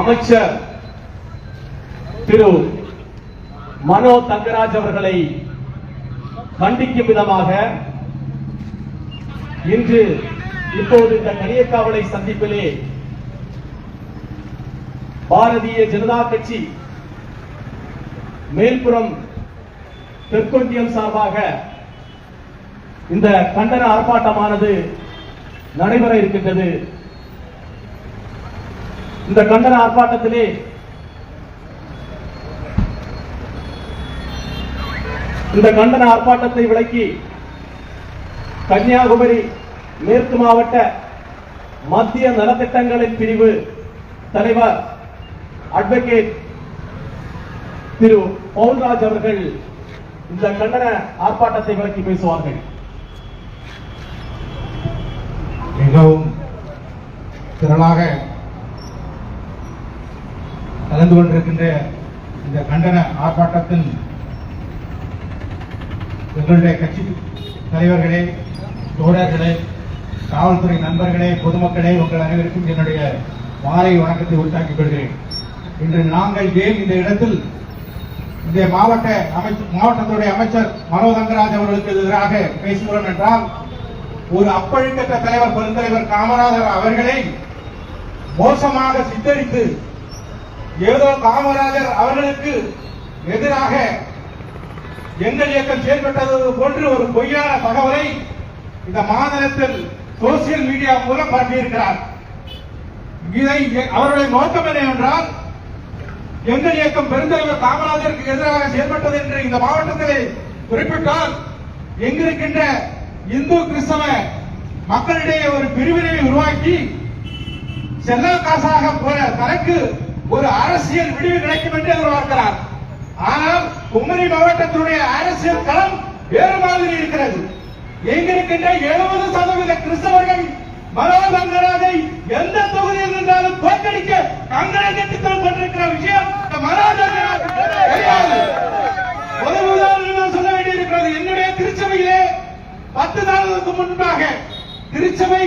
அமைச்சர் திரு மனோ தங்கராஜ் அவர்களை கண்டிக்கும் விதமாக இன்று இப்போது இந்த கனியக்காவலை சந்திப்பிலே பாரதிய ஜனதா கட்சி மேல்புறம் தெற்கொன்றியம் சார்பாக இந்த கண்டன ஆர்ப்பாட்டமானது நடைபெற இருக்கின்றது. இந்த கண்டன ஆர்ப்பாட்டத்திலே இந்த கண்டன ஆர்ப்பாட்டத்தை விளக்கி கன்னியாகுமரி மேற்கு மாவட்ட மத்திய நலத்திட்டங்களின் பிரிவு தலைவர் அட்வொகேட் திரு பவுல்ராஜ் அவர்கள் இந்த கண்டன ஆர்ப்பாட்டத்தை விளக்கி பேசுவார்கள். மிகவும் திரளாக கலந்து கொண்டிருக்கின்ற இந்த கண்டன ஆர்ப்பாட்டத்தில் எங்களுடைய கட்சி தலைவர்களே தோழர்களே காவல்துறை நண்பர்களே பொதுமக்களே உங்கள் அனைவருக்கும் என்னுடைய மாலை வணக்கத்தை உண்டாக்கிக் கொள்கிறேன். இன்று நாங்கள் ஏன் இந்த இடத்தில் இந்த மாவட்ட அமைச்சர் மாவட்டத்துடைய அமைச்சர் மனோ தங்கராஜ் அவர்களுக்கு எதிராக பேசுகிறோம் என்றால் ஒரு அப்பழுக்கற்ற தலைவர் பெருந்தலைவர் காமராஜர் அவர்களை மோசமாக சித்தரித்து ஏதோ காமராஜர் அவர்களுக்கு எதிராக எங்கள் இயக்கம் செயல்பட்டது போன்று ஒரு பொய்யான தகவலை இந்த மாநிலத்தில் சோசியல் மீடியா மூலம் பரப்பியிருக்கிறார். இதை அவருடைய நோக்கம் என்ன என்றால் எங்கள் இயக்கம் பெருந்தலைவர் காமராஜருக்கு எதிராக செயல்பட்டது என்று இந்த மாவட்டத்திலே குறிப்பிட்டால் எங்கிருக்கின்ற இந்து கிறிஸ்தவ மக்களிடையே ஒரு பிரிவினை உருவாக்கி செல்ல காசாக போற தனக்கு ஒரு அரசியல் விடிவு கிடைக்கும் என்று எதிர்பார்க்கிறார் ஆனால் குமரி மாவட்டத்தினுடைய அரசியல் களம் வேறு மாதிரி இருக்கிறது. எங்கிருக்கின்ற எழுபது சதவீத கிறிஸ்தவர்கள் மனோதங்கராஜை எந்த தொகுதியில் இருந்தாலும் தோற்கடிக்க கங்கனை திட்டம் கொண்டிருக்கிற விஷயம் தெரியாது. ஒரு உதாரணம் சொல்ல வேண்டியிருக்கிறது என்னுடைய திருச்சபையிலே பத்து நாளுக்கு முன்பாக திருச்சபை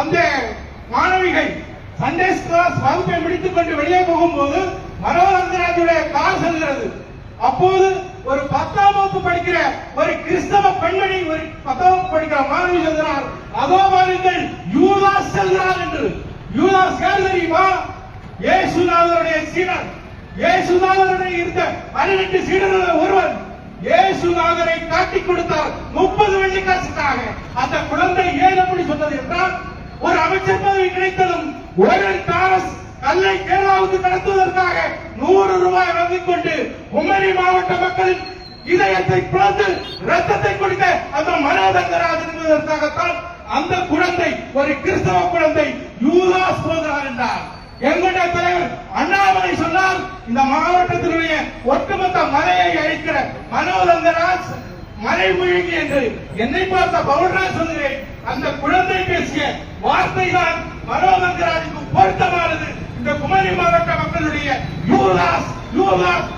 அந்த சண்டே கிளாஸ் வகுப்பை முடித்துக் கொண்டு வெளியே போகும்போது மனோரஞ்சராஜுடைய கார் செல்கிறது அப்போது ஒரு பத்தாம் வகுப்பு படிக்கிற ஒரு கிறிஸ்தவ பெண்மணி ஒரு பத்தாம் வகுப்பு படிக்கிற மாணவி சொல்கிறார் அதோ பாருங்கள் யூதாஸ் செல்கிறார் என்று யூதாஸ் யார் தெரியுமா ஏசுநாதருடைய சீடர் ஏசுநாதருடைய இருந்த பன்னிரண்டு சீடர்கள் ஒருவன் ஏசுநாதரை காட்டி கொடுத்தார் முப்பது வெள்ளி காசுக்காக அந்த குழந்தை ஏன் அப்படி சொன்னது என்றால் ஒரு அமைச்சர் பதவி கிடைத்ததும் ஒரு தாரஸ் கல்லை கேரளாவுக்கு கடத்துவதற்காக நூறு ரூபாய் வாங்கிக் கொண்டு உமரி மாவட்ட மக்களின் இதயத்தை பிளந்து ரத்தத்தை குடித்த அந்த மனோதங்கராஜ் என்பதற்காகத்தான் அந்த குழந்தை ஒரு கிறிஸ்தவ குழந்தை யூதாஸ் போகிறார் என்றார். எங்களுடைய தலைவர் அண்ணாமலை சொன்னால் இந்த மாவட்டத்தினுடைய ஒட்டுமொத்த மலையை அழிக்கிற மனோதங்கராஜ் மறைமொழிக்கு என்று என்னை பார்த்த பவுன்ராஜ் சொல்கிறேன் அந்த குழந்தை பேசிய வார்த்தை தான் பொருத்தமானது. இந்த குமரி மாவட்ட மக்களுடைய யூதாஸ் யூதாஸ்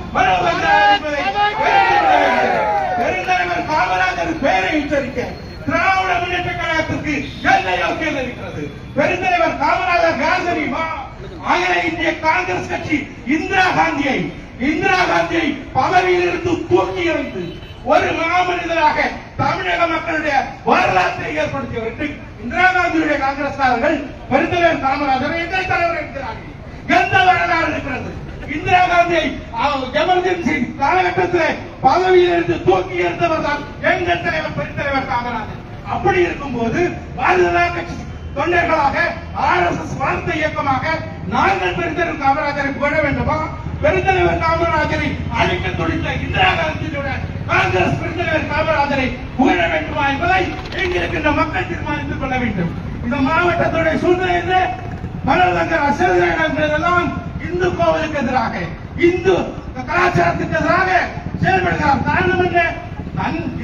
பெருந்தலைவர் காமராஜர் பெயரை உச்சரிக்க திராவிட முன்னேற்ற கழகத்திற்கு எல்லை யோக்கியம் இருக்கிறது பெருந்தலைவர் காமராஜர் யார் தெரியுமா? அகில இந்திய காங்கிரஸ் கட்சி இந்திரா காந்தியை இந்திரா காந்தியை பதவியில் இருந்து தூக்கி எறிந்து ஒரு மாமனிதராக தமிழக மக்களுடைய வரலாற்றை ஏற்படுத்தியவருக்கு இந்திரா காந்தியுடைய காங்கிரஸ்காரர்கள் பெருந்தலைவர் காமராஜர் எங்கள் தலைவர் என்கிறார்கள் எந்த வரலாறு இருக்கிறது? இந்திரா காந்தியை எமர்ஜென்சி காலகட்டத்தில் பதவியில் இருந்து தூக்கி எறிந்தவர் தான் எங்கள் தலைவர் பெருந்தலைவர் காமராஜர். அப்படி இருக்கும்போது பாரதிய ஜனதா கட்சி தொண்டர்களாக ஆர் எஸ் எஸ் வளர்த்த இயக்கமாக நாங்கள் பெருந்தலைவர் காமராஜரை புகழ வேண்டுமா? பெருந்தலைவர் காமராஜரை அழிக்க துடித்த இந்திரா காந்தியுடைய காங்கிரஸ் பெருந்தலைவர் காமராஜரை புகழ வேண்டுமா என்பதை இங்கிருக்கின்ற மக்கள் தீர்மானித்துக் கொள்ள வேண்டும். இந்த மாவட்டத்துடைய சூழ்நிலை என்ன? மனோதங்கர் அசோகெல்லாம் இந்து கோவிலுக்கு எதிராக இந்து கலாச்சாரத்துக்கு எதிராக செயல்படுகிறார். காரணம் என்ன?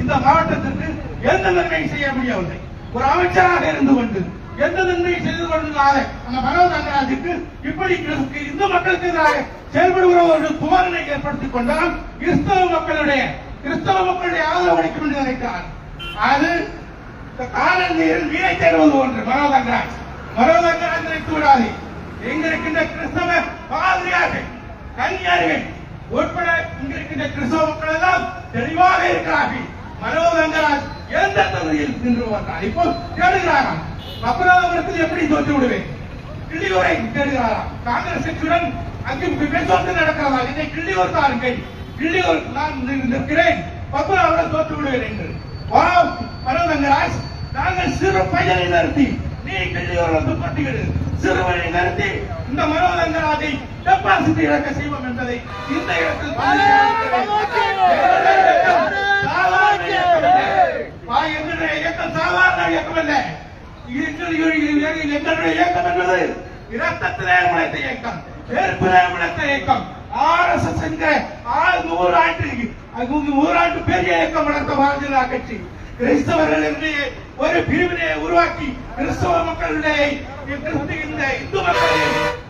இந்த மாவட்டத்திற்கு எந்த நன்மையும் செய்ய முடியவில்லை. ஒரு அமைச்சராக இருந்து கொண்டு எந்த நன்மையும் செய்து கொண்டிருந்தால அந்த மனோ தங்கராஜுக்கு இப்படி இந்து மக்களுக்கு எதிராக செயல்படுகிற ஒரு குமாரனை ஏற்படுத்திக் கொண்டால் கிறிஸ்தவ மக்களுடைய கிறிஸ்தவ மக்களுடைய ஆதரவளிக்கும் என்று நினைத்தார். அது இந்த காலநிலையில் வீணை தேடுவது ஒன்று மனோதங்கராஜ் மனோதங்கராஜ் நினைத்து விடாது. எங்கிருக்கின்ற கிறிஸ்தவ பாதிரியார்கள் கன்னியார்கள் உட்பட இங்கிருக்கின்ற கிறிஸ்தவ மக்கள் எல்லாம் தெளிவாக இருக்கிறார்கள். மனோதங்கராஜ் எந்த தொகுதியில் நின்று வந்தார்? இப்போ தேடுகிறாராம். அபராதபுரத்தில் எப்படி தோற்று விடுவேன்? கிள்ளியூரை தேடுகிறாராம். காங்கிரஸ் கட்சியுடன் அங்கு பேச்சுவார்த்தை நடக்கிறதா? இதை கிள்ளியூர் தாருங்கள். கை கிள்ளியூர் நான் நிற்கிறேன். பத்மநாபபுரம் தோற்று விடுவேன் என்று. வா மனோதங்கராஜ் நாங்கள் சிறு பையனை நிறுத்தி நீ கிள்ளியூரில் துப்பட்டிகள் சிறுவனை நிறுத்தி இந்த மனோதங்கராஜை டெபாசிட் இழக்க செய்வோம் என்பதை இந்த இடத்தில் இயக்கம் சாதாரண இயக்கம் அல்ல. எங்களுடைய இயக்கம் என்பது இரத்தத்திலே முளைத்த இயக்கம் நெருப்பிலே முளைத்த இயக்கம். ஆர்எஸ்எஸ் என்கிற ஆண்டு ஆண்டு பெரிய இயக்கம் வளர்த்த பாரதிய ஜனதா கட்சி. கிறிஸ்தவர்கள் என்று ஒரு பிரிவினை உருவாக்கி கிறிஸ்தவ மக்களுடைய இந்த இந்து மக்களை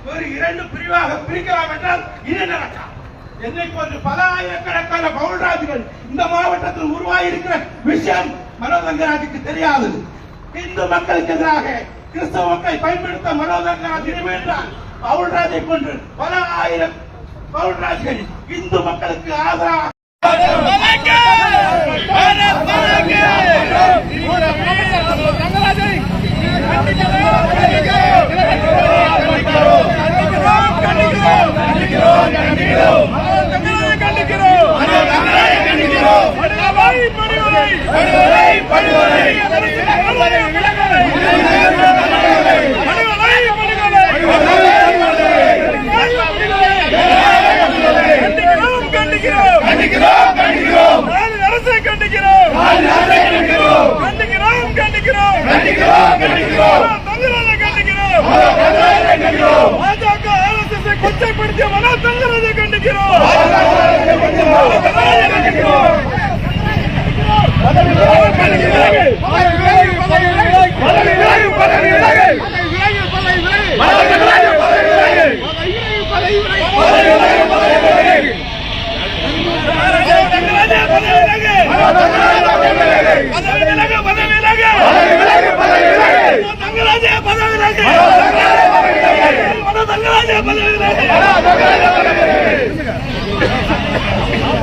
ஒரு இரண்டு பிரிவாக பிரிக்கலாம் என்றால் இது நடக்கலாம் என்னை போன்று பல ஆயிரக்கணக்கான பவுல்ராஜுகள் இந்த மாவட்டத்தில் உருவாகி இருக்கிற விஷயம் மனோதங்கராஜுக்கு தெரியாது. இந்து மக்களுக்கு எதிராக கிறிஸ்தவ மக்களை பயன்படுத்த மனோதங்கராஜ் என்றால் பவுல்ராஜை போன்று பல ஆயிரம் பவுல்ராஜ்கள் இந்து மக்களுக்கு ஆதரவு கண்டிக்கிறோம் கண்டிக்கிறோம் அரசை கண்டிக்கிறோம் கண்டிக்கிறோம் கண்டிக்கிறோம் தங்கராஜை கண்டிக்கிறோம் பாஜக ஆர்எஸ்எஸ் கொச்சைப்படுத்திய மனோ தங்கராஜை கண்டிக்கிறோம். கண்டிக்கிறோம்.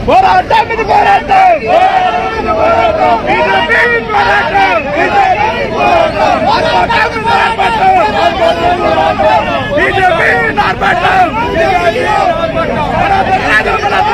ボーラ डैम ディボーラ डैम ボーラ डैम ディボーラ डैमबीजेपी ボーラ डैमबीजेपी ボーラ